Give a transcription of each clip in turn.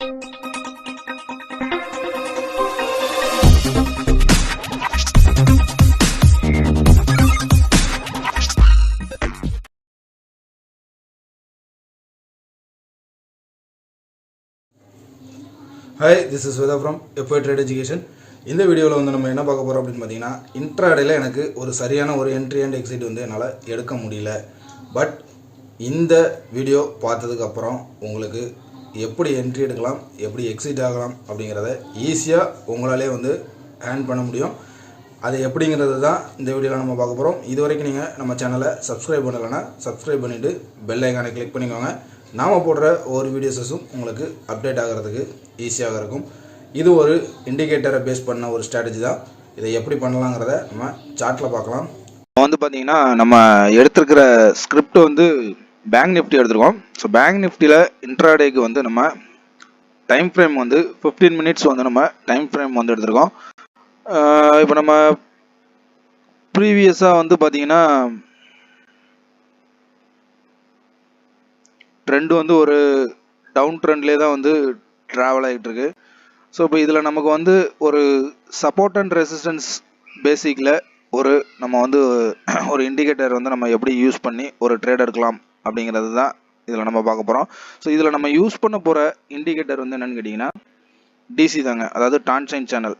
Hi this is Veda from எப்போ trade education இந்த வீடியோவில் வந்து நம்ம என்ன பார்க்க போகிறோம் அப்படின்னு பார்த்தீங்கன்னா இன்ட்ராடேல எனக்கு ஒரு சரியான ஒரு என்ட்ரி அண்ட் எக்ஸிட் வந்து என்னால் எடுக்க முடியல. பட் இந்த வீடியோ பார்த்ததுக்கு அப்புறம் உங்களுக்கு எப்படி என்ட்ரி எடுக்கலாம் எப்படி எக்ஸிட் ஆகலாம் அப்படிங்கிறத ஈஸியாக உங்களாலே வந்து ஹேண்ட் பண்ண முடியும். அது எப்படிங்கிறது தான் இந்த வீடியோவில் நம்ம பார்க்க போகிறோம் இது வரைக்கும் நீங்கள் நம்ம சேனலை சப்ஸ்கிரைப் பண்ணலைன்னா சப்ஸ்கிரைப் பண்ணிவிட்டு பெல் ஐக்கானை கிளிக் பண்ணிக்கோங்க. நாம் போடுற ஒவ்வொரு வீடியோஸஸும் உங்களுக்கு அப்டேட் ஆகிறதுக்கு ஈஸியாக இருக்கும். இது ஒரு இண்டிகேட்டரை பேஸ் பண்ண ஒரு ஸ்ட்ராட்டஜி தான். இதை எப்படி பண்ணலாங்கிறத நம்ம சார்ட்டில் பார்க்கலாம். இப்போ வந்து பார்த்தீங்கன்னா நம்ம எடுத்திருக்கிற ஸ்கிரிப்ட் வந்து பேங்க் நிஃப்டி எடுத்துருக்கோம். ஸோ பேங்க் நிஃப்டியில் இன்ட்ராடேக்கு வந்து நம்ம டைம் ஃப்ரேம் வந்து ஃபிஃப்டீன் மினிட்ஸ் வந்து நம்ம டைம் ஃப்ரேம் வந்து எடுத்திருக்கோம். இப்போ நம்ம ப்ரீவியஸாக வந்து பார்த்தீங்கன்னா ட்ரெண்டு வந்து ஒரு டவுன் ட்ரெண்ட்லேயே தான் வந்து ட்ராவல் ஆகிட்டு இருக்கு. ஸோ இப்போ இதில் நமக்கு வந்து ஒரு சப்போர்ட் அண்ட் ரெசிஸ்டன்ஸ் பேசிக்கில் ஒரு நம்ம வந்து ஒரு இண்டிகேட்டர் வந்து நம்ம எப்படி யூஸ் பண்ணி ஒரு ட்ரேட் எடுக்கலாம் அப்படிங்கிறது தான் இதில் நம்ம பார்க்க போகிறோம் ஸோ இதில் நம்ம யூஸ் பண்ண போகிற இண்டிகேட்டர் வந்து என்னென்னு கேட்டிங்கன்னா டிசி தாங்க. அதாவது டான்சைன் சேனல்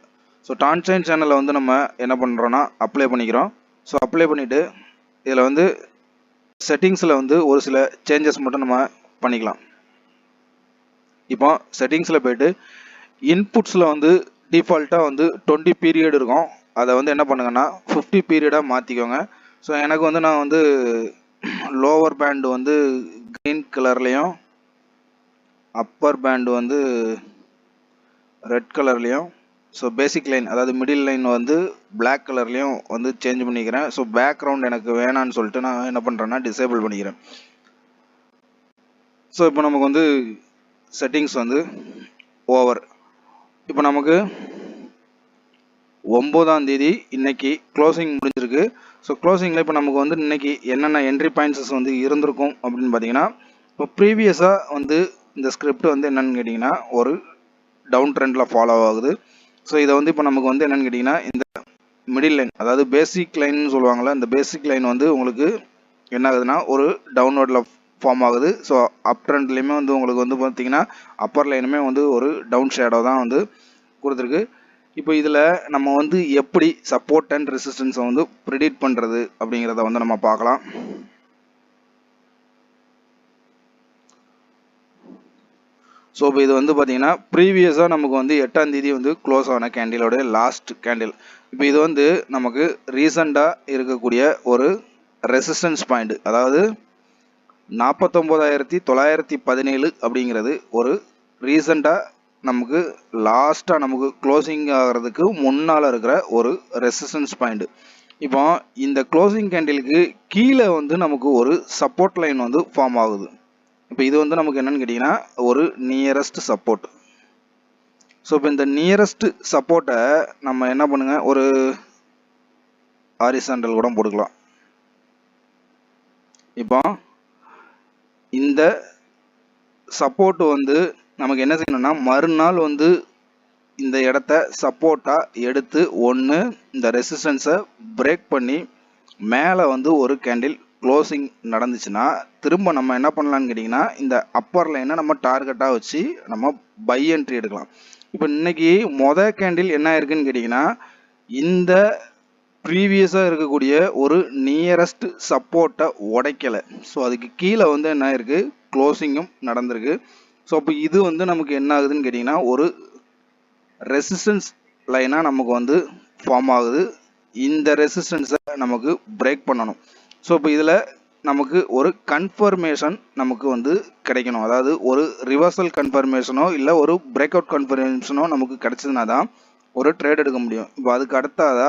ஸோ டான்சைன் சேனலை வந்து நம்ம என்ன பண்ணுறோன்னா அப்ளை பண்ணிக்கிறோம். ஸோ அப்ளை பண்ணிவிட்டு இதில் வந்து செட்டிங்ஸில் வந்து ஒரு சில சேஞ்சஸ் மட்டும் நம்ம பண்ணிக்கலாம். இப்போ செட்டிங்ஸில் போயிட்டு இன்புட்ஸில் வந்து டிஃபால்ட்டாக வந்து டுவெண்ட்டி பீரியட் இருக்கும். அதை வந்து என்ன பண்ணுங்கன்னா ஃபிஃப்டி பீரியடாக மாற்றிக்கோங்க ஸோ எனக்கு வந்து நான் வந்து லோவர் பேண்டு வந்து க்ரீன் கலர்லேயும் அப்பர் பேண்டு வந்து ரெட் கலர்லேயும் ஸோ பேசிக் லைன் அதாவது மிடில் லைன் வந்து பிளாக் கலர்லேயும் வந்து சேஞ்ச் பண்ணிக்கிறேன். ஸோ பேக்ரவுண்ட் எனக்கு வேணான்னு சொல்லிட்டு நான் என்ன பண்ணுறேன்னா டிசேபிள் பண்ணிக்கிறேன். ஸோ இப்போ நமக்கு வந்து செட்டிங்ஸ் வந்து ஓவர் இப்போ நமக்கு ஒம்போதாம் தேதி இன்னைக்கு க்ளோசிங் முடிஞ்சிருக்கு. ஸோ க்ளோசிங்கில் இப்போ நமக்கு வந்து இன்னைக்கு என்னென்ன என்ட்ரி பாயிண்ட்ஸஸ் வந்து இருந்திருக்கும் அப்படின்னு பார்த்தீங்கன்னா இப்போ ப்ரீவியஸாக வந்து இந்த ஸ்கிரிப்ட் வந்து என்னென்னு கேட்டிங்கன்னா ஒரு டவுன் ட்ரெண்டில் ஃபாலோ ஆகுது. ஸோ இதை வந்து இப்போ நமக்கு வந்து என்னென்னு கேட்டிங்கன்னா இந்த மிடில் லைன் அதாவது பேசிக் லைன்னு சொல்லுவாங்கள்ல இந்த பேசிக் லைன் வந்து உங்களுக்கு என்ன ஆகுதுன்னா ஒரு டவுன்வர்டில் ஃபார்ம் ஆகுது. ஸோ அப் ட்ரெண்ட்லேயுமே வந்து உங்களுக்கு வந்து பார்த்தீங்கன்னா அப்பர் லைனுமே வந்து ஒரு டவுன் ஷேடோ தான் வந்து கொடுத்துருக்கு. இப்போ இதில் நம்ம வந்து எப்படி சப்போர்ட் அண்ட் ரெசிஸ்டன்ஸை வந்து ப்ரிடிக்ட் பண்ணுறது அப்படிங்கிறத வந்து நம்ம பார்க்கலாம். ஸோ இப்போ இது வந்து பார்த்தீங்கன்னா ப்ரீவியஸாக நமக்கு வந்து எட்டாம் தேதி வந்து க்ளோஸ் ஆன கேண்டிலோட லாஸ்ட் கேண்டில் இப்போ இது வந்து நமக்கு ரீசண்டாக இருக்கக்கூடிய ஒரு ரெசிஸ்டன்ஸ் பாயிண்ட் அதாவது நாற்பத்தொம்போதாயிரத்தி தொள்ளாயிரத்தி பதினேழு அப்படிங்கிறது ஒரு ரீசண்டாக நமக்கு லாஸ்ட்டாக நமக்கு க்ளோசிங் ஆகிறதுக்கு முன்னால் இருக்கிற ஒரு ரெசிஸ்டன்ஸ் பாயிண்ட் இப்போ இந்த க்ளோசிங் கேண்டிலுக்கு கீழே வந்து நமக்கு ஒரு சப்போர்ட் லைன் வந்து ஃபார்ம் ஆகுது. இப்போ இது வந்து நமக்கு என்னென்னு கேட்டிங்கன்னா ஒரு நியரஸ்ட் சப்போர்ட் ஸோ இப்போ இந்த நியரஸ்ட் சப்போர்ட்டை நம்ம என்ன பண்ணுங்கள் ஒரு ஹாரிசாண்டல் கூட போட்டுக்கலாம். இப்போ இந்த சப்போர்ட் வந்து நமக்கு என்ன செய்யணும்னா மறுநாள் வந்து இந்த இடத்த சப்போர்ட்டாக எடுத்து ஒன்று இந்த ரெசிஸ்டன்ஸை பிரேக் பண்ணி மேலே வந்து ஒரு கேண்டில் க்ளோசிங் நடந்துச்சுன்னா திரும்ப நம்ம என்ன பண்ணலான்னு கேட்டிங்கன்னா இந்த அப்பர் லைனை நம்ம டார்கெட்டாக வச்சு நம்ம பை என்ட்ரி எடுக்கலாம். இப்போ இன்றைக்கி மொதல் கேண்டில் என்ன இருக்குன்னு கேட்டிங்கன்னா இந்த ப்ரீவியஸாக இருக்கக்கூடிய ஒரு நியரஸ்ட் சப்போர்ட்டை உடைக்கலை. ஸோ அதுக்கு கீழே வந்து என்ன இருக்குது க்ளோசிங்கும் நடந்திருக்கு. ஸோ அப்போ இது வந்து நமக்கு என்ன ஆகுதுன்னு கேட்டிங்கன்னா ஒரு ரெசிஸ்டன்ஸ் லைனாக நமக்கு வந்து ஃபார்ம் ஆகுது. இந்த ரெசிஸ்டன்ஸை நமக்கு பிரேக் பண்ணணும். ஸோ இப்போ இதில் நமக்கு ஒரு கன்ஃபர்மேஷன் நமக்கு வந்து கிடைக்கணும். அதாவது ஒரு ரிவர்சல் கன்ஃபர்மேஷனோ இல்லை ஒரு பிரேக் அவுட் கன்ஃபர்மேஷனோ நமக்கு கிடைச்சதுனா தான் ஒரு ட்ரேட் எடுக்க முடியும். இப்போ அதுக்கு அடுத்ததாக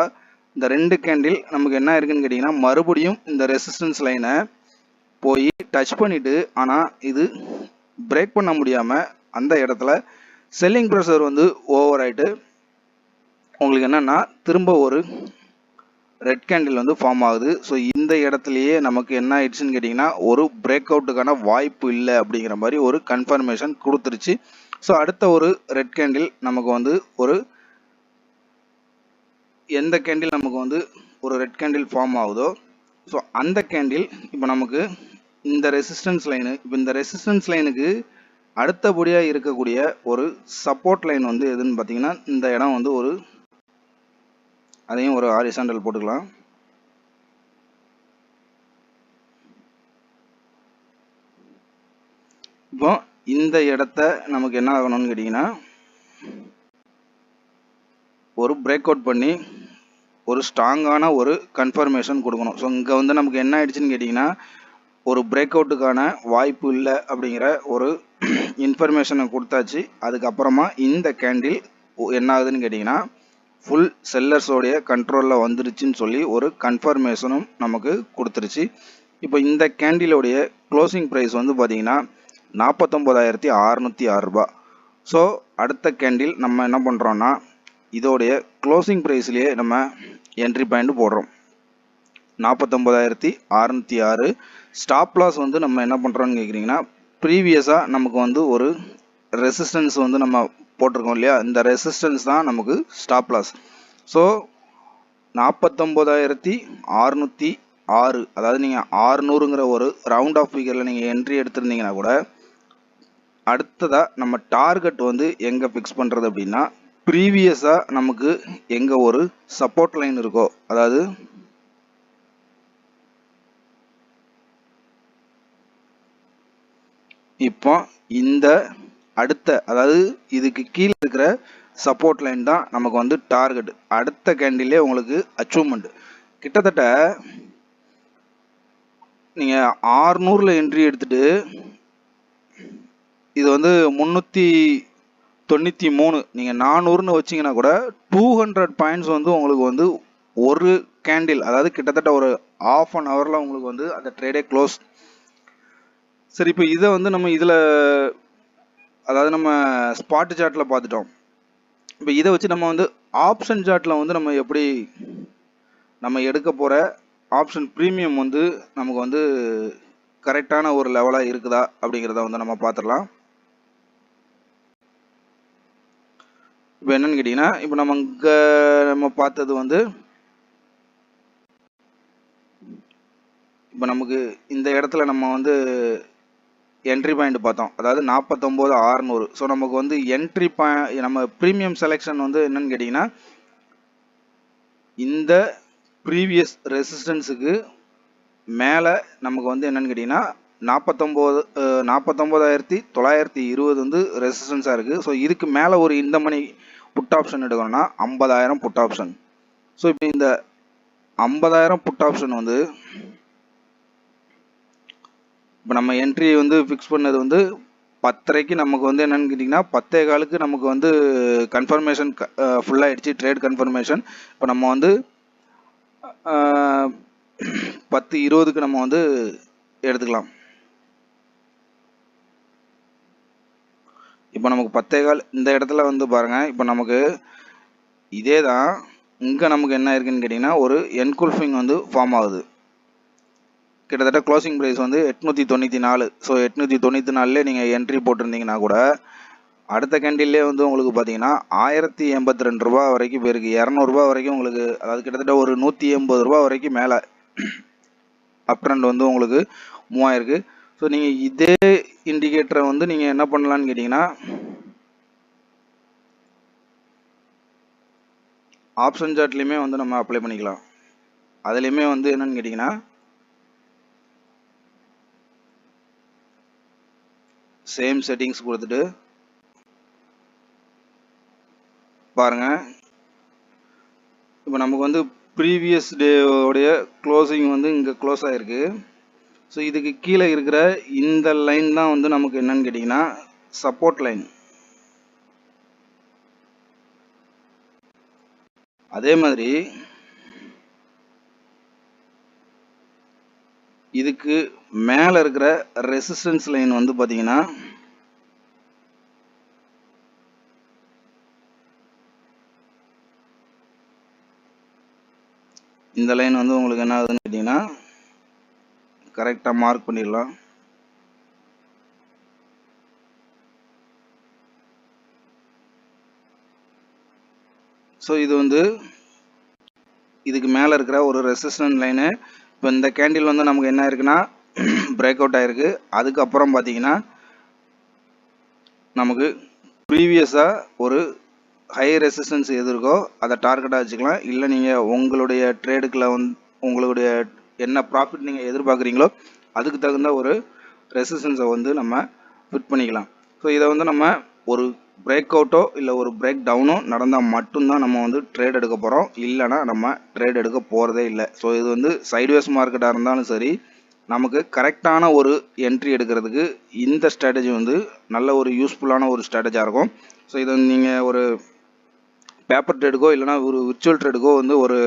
இந்த ரெண்டு கேண்டில் நமக்கு என்ன இருக்குன்னு கேட்டிங்கன்னா மறுபடியும் இந்த ரெசிஸ்டன்ஸ் லைனை போய் டச் பண்ணிவிட்டு ஆனால் இது பிரேக் பண்ண முடியாமல் அந்த இடத்துல செல்லிங் ப்ரெஷர் வந்து ஓவர் ஆகிட்டு உங்களுக்கு என்னென்னா திரும்ப ஒரு ரெட் கேண்டில் வந்து ஃபார்ம் ஆகுது. ஸோ இந்த இடத்துலையே நமக்கு என்ன ஆயிடுச்சுன்னு கேட்டிங்கன்னா ஒரு பிரேக் அவுட்டுக்கான வாய்ப்பு இல்லை அப்படிங்கிற மாதிரி ஒரு கன்ஃபர்மேஷன் கொடுத்துருச்சு. ஸோ அடுத்த ஒரு ரெட் கேண்டில் நமக்கு வந்து ஒரு எந்த கேண்டில் நமக்கு வந்து ஒரு ரெட் கேண்டில் ஃபார்ம் ஆகுதோ ஸோ அந்த கேண்டில் இப்போ நமக்கு இந்த ரெசிஸ்டன்ஸ் லைனு இப்போ இந்த ரெசிஸ்டன்ஸ் லைனுக்கு அடுத்தபடியாக இருக்கக்கூடிய ஒரு சப்போர்ட் லைன் வந்து எதுன்னு பார்த்தீங்கன்னா இந்த இடம் வந்து ஒரு அதையும் ஒரு ஹாரிசாண்டல் போட்டுக்கலாம். இப்போ இந்த இடத்த நமக்கு என்ன ஆகணும்னு கேட்டிங்கன்னா ஒரு பிரேக் அவுட் பண்ணி ஒரு ஸ்ட்ராங்கான ஒரு கன்ஃபர்மேஷன் கொடுக்கணும். ஸோ இங்கே வந்து நமக்கு என்ன ஆயிடுச்சுன்னு கேட்டிங்கன்னா ஒரு பிரேக் அவுட்டுக்கான வாய்ப்பு இல்லை அப்படிங்கிற ஒரு இன்ஃபர்மேஷனை கொடுத்தாச்சு. அதுக்கப்புறமா இந்த கேண்டில் என்ன ஆகுதுன்னு கேட்டிங்கன்னா ஃபுல் செல்லர்ஸோடைய கண்ட்ரோலில் வந்துருச்சுன்னு சொல்லி ஒரு கன்ஃபர்மேஷனும் நமக்கு கொடுத்துருச்சு. இப்போ இந்த கேண்டிலோடைய க்ளோசிங் ப்ரைஸ் வந்து பார்த்தீங்கன்னா நாற்பத்தொம்போதாயிரத்தி அறநூற்றி ஆறு ரூபா. ஸோ அடுத்த கேண்டில் நம்ம என்ன பண்ணுறோன்னா இதோடைய க்ளோசிங் ப்ரைஸ்லேயே நம்ம என்ட்ரி பாயிண்ட் போடுறோம். நாற்பத்தொம்போதாயிரத்தி அறநூற்றி ஆறு. ஸ்டாப் லாஸ் வந்து நம்ம என்ன பண்ணுறோம்னு கேட்குறீங்கன்னா ப்ரீவியஸாக நமக்கு வந்து ஒரு ரெசிஸ்டன்ஸ் வந்து நம்ம போட்டிருக்கோம் இல்லையா? இந்த ரெசிஸ்டன்ஸ் தான் நமக்கு ஸ்டாப் லாஸ் ஸோ நாற்பத்தொம்போதாயிரத்தி அறுநூற்றி ஆறு அதாவது நீங்கள் ஆறுநூறுங்கிற ஒரு ரவுண்ட் ஆஃப் ஃபிகரில் நீங்கள் என்ட்ரி எடுத்திருந்தீங்கன்னா கூட அடுத்ததாக நம்ம டார்கெட் வந்து எங்கே ஃபிக்ஸ் பண்ணுறது அப்படின்னா ப்ரீவியஸாக நமக்கு எங்கே ஒரு சப்போர்ட் லைன் இருக்கோ அதாவது இப்போ இந்த அடுத்த அதாவது இதுக்கு கீழே இருக்கிற சப்போர்ட் லைன் தான் நமக்கு வந்து டார்கெட் அடுத்த கேண்டிலே உங்களுக்கு அச்சீவ்மெண்ட் கிட்டத்தட்ட நீங்கள் ஆறுநூறில் என்ட்ரி எடுத்துட்டு இது வந்து முந்நூற்றி தொண்ணூற்றி மூணு. நீங்கள் நானூறுன்னு வச்சிங்கன்னா கூட டூ ஹண்ட்ரட் பாயிண்ட்ஸ் வந்து உங்களுக்கு வந்து ஒரு கேண்டில் அதாவது கிட்டத்தட்ட ஒரு ஆஃப் அன் ஹவரில் உங்களுக்கு வந்து அந்த ட்ரேடே க்ளோஸ் சரி இப்போ இதை வந்து நம்ம இதில் அதாவது நம்ம ஸ்பாட் சார்ட்டில் பார்த்துட்டோம். இப்போ இதை வச்சு நம்ம வந்து ஆப்ஷன் சார்ட்டில் வந்து நம்ம எப்படி நம்ம எடுக்க போகிற ஆப்ஷன் ப்ரீமியம் வந்து நமக்கு வந்து கரெக்டான ஒரு லெவலாக இருக்குதா அப்படிங்கிறத வந்து நம்ம பார்த்துடலாம். இப்போ என்னன்னு கேட்டிங்கன்னா இப்போ நம்ம இங்கே நம்ம பார்த்தது வந்து இப்போ நமக்கு இந்த இடத்துல நம்ம வந்து என்ட்ரி பாயிண்ட் பார்த்தோம். அதாவது நாற்பத்தொம்போது ஆறுநூறு ஸோ நமக்கு வந்து என்ட்ரி பாயிண்ட் நம்ம ப்ரீமியம் செலெக்ஷன் வந்து என்னன்னு கேட்டிங்கன்னா இந்த ப்ரீவியஸ் ரெசிஸ்டன்ஸுக்கு மேலே நமக்கு வந்து என்னன்னு கேட்டிங்கன்னா நாற்பத்தொம்போது நாற்பத்தொம்போதாயிரத்தி தொள்ளாயிரத்தி இருபது வந்து ரெசிஸ்டன்ஸாக இருக்குது ஸோ இதுக்கு மேலே ஒரு இந்த மணி புட் ஆப்ஷன் எடுக்கணும்னா ஐம்பதாயிரம் புட் ஆப்ஷன் ஸோ இப்போ இந்த ஐம்பதாயிரம் புட் ஆப்ஷன் வந்து இப்போ நம்ம என்ட்ரி வந்து ஃபிக்ஸ் பண்ணது வந்து பத்தரைக்கு நமக்கு வந்து என்னென்னு கேட்டிங்கன்னா பத்தே காலுக்கு நமக்கு வந்து கன்ஃபர்மேஷன் ஃபுல்லாகிடுச்சு ட்ரேட் கன்ஃபர்மேஷன் இப்போ நம்ம வந்து பத்து இருபதுக்கு நம்ம வந்து எடுத்துக்கலாம். இப்போ நமக்கு பத்தே கால் இந்த இடத்துல வந்து பாருங்கள் இப்போ நமக்கு இதே தான் இங்கே நமக்கு என்ன இருக்குன்னு கேட்டிங்கன்னா ஒரு என்குல்ஃபிங் வந்து ஃபார்ம் ஆகுது. கிட்டத்தட்ட க்ளோசிங் ப்ரைஸ் வந்து எட்நூற்றி தொண்ணூற்றி நாலு. ஸோ எட்நூற்றி தொண்ணூற்றி நாலுலேயே நீங்கள் என்ட்ரி போட்டிருந்தீங்கன்னா கூட அடுத்த கேண்டில்லே வந்து உங்களுக்கு பார்த்தீங்கன்னா ஆயிரத்தி எண்பத்தி ரெண்டு ரூபா வரைக்கும் போயிருக்கு. இரநூறுபா வரைக்கும் உங்களுக்கு அதாவது கிட்டத்தட்ட ஒரு நூற்றி எண்பது ரூபா வரைக்கும் மேலே அப் ட்ரெண்ட் வந்து உங்களுக்கு மூவாயிருக்கு ஸோ நீங்கள் இதே இண்டிகேட்டரை வந்து நீங்கள் என்ன பண்ணலான்னு கேட்டிங்கன்னா ஆப்ஷன் சார்ட்லேயுமே வந்து நம்ம அப்ளை பண்ணிக்கலாம். அதுலேயுமே வந்து என்னன்னு கேட்டிங்கன்னா சேம் செட்டிங்ஸ் கொடுத்துட்டு பாருங்க. இப்போ நமக்கு வந்து ப்ரீவியஸ் டேவோடைய க்ளோசிங் வந்து இங்கே க்ளோஸ் ஆகிருக்கு ஸோ இதுக்கு கீழே இருக்கிற இந்த லைன் தான் வந்து நமக்கு என்னன்னு கேட்டிங்கன்னா சப்போர்ட் லைன் அதே மாதிரி இதுக்கு மேல இருக்கிற ரெசிஸ்டன்ஸ் லைன் வந்து பாத்தீங்கன்னா இந்த லைன் வந்து உங்களுக்கு என்ன ஆகுதுன்னு கேட்டிங்கன்னா கரெக்டாக மார்க் பண்ணிடலாம். ஸோ இது வந்து இதுக்கு மேலே இருக்கிற ஒரு ரெசிஸ்டன்ட் லைனு இப்போ இந்த கேண்டில் வந்து நமக்கு என்ன இருக்குன்னா பிரேக் அவுட் ஆயிருக்கு. அதுக்கப்புறம் பார்த்தீங்கன்னா நமக்கு ப்ரீவியஸாக ஒரு ஹை ரெசிஸ்டன்ஸ் எது இருக்கோ அதை டார்கெட்டாக வச்சுக்கலாம். இல்லை நீங்கள் உங்களுடைய ட்ரேடுக்குள்ள வந்து உங்களுடைய என்ன ப்ராஃபிட் நீங்கள் எதிர்பார்க்குறீங்களோ அதுக்கு தகுந்த ஒரு ரெசிஸ்டன்ஸை வந்து நம்ம ஃபிட் பண்ணிக்கலாம். ஸோ இதை வந்து நம்ம ஒரு பிரேக் அவுட்டோ இல்லை ஒரு பிரேக் டவுனோ நடந்தால் மட்டும்தான் நம்ம வந்து ட்ரேட் எடுக்க போகிறோம் இல்லைனா நம்ம ட்ரேட் எடுக்க போகிறதே இல்லை. ஸோ இது வந்து சைட்வேஸ் மார்க்கெட்டாக இருந்தாலும் சரி நமக்கு கரெக்டான ஒரு என்ட்ரி எடுக்கிறதுக்கு இந்த ஸ்ட்ராட்டஜி வந்து நல்ல ஒரு யூஸ்ஃபுல்லான ஒரு ஸ்ட்ராட்டஜியாக இருக்கும். ஸோ இதை நீங்கள் ஒரு பேப்பர் ட்ரேடுக்கோ இல்லைனா ஒரு விர்ச்சுவல் ட்ரேடுக்கோ வந்து ஒரு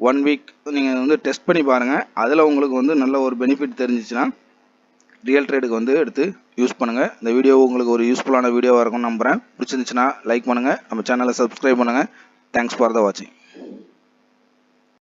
ஒன் வீக் நீங்கள் வந்து டெஸ்ட் பண்ணி பாருங்கள் அதில் உங்களுக்கு வந்து நல்ல ஒரு பெனிஃபிட் தெரிஞ்சிச்சுன்னா ரியல் ட்ரேடுக்கு வந்து எடுத்து யூஸ் பண்ணுங்கள் இந்த வீடியோ உங்களுக்கு ஒரு யூஸ்ஃபுல்லான வீடியோவாக இருக்கும்னு நம்புகிறேன் பிடிச்சிருந்துச்சுன்னா லைக் பண்ணுங்கள் நம்ம சேனலை சப்ஸ்கிரைப் பண்ணுங்கள் தேங்க்ஸ் ஃபார் த வாட்சிங்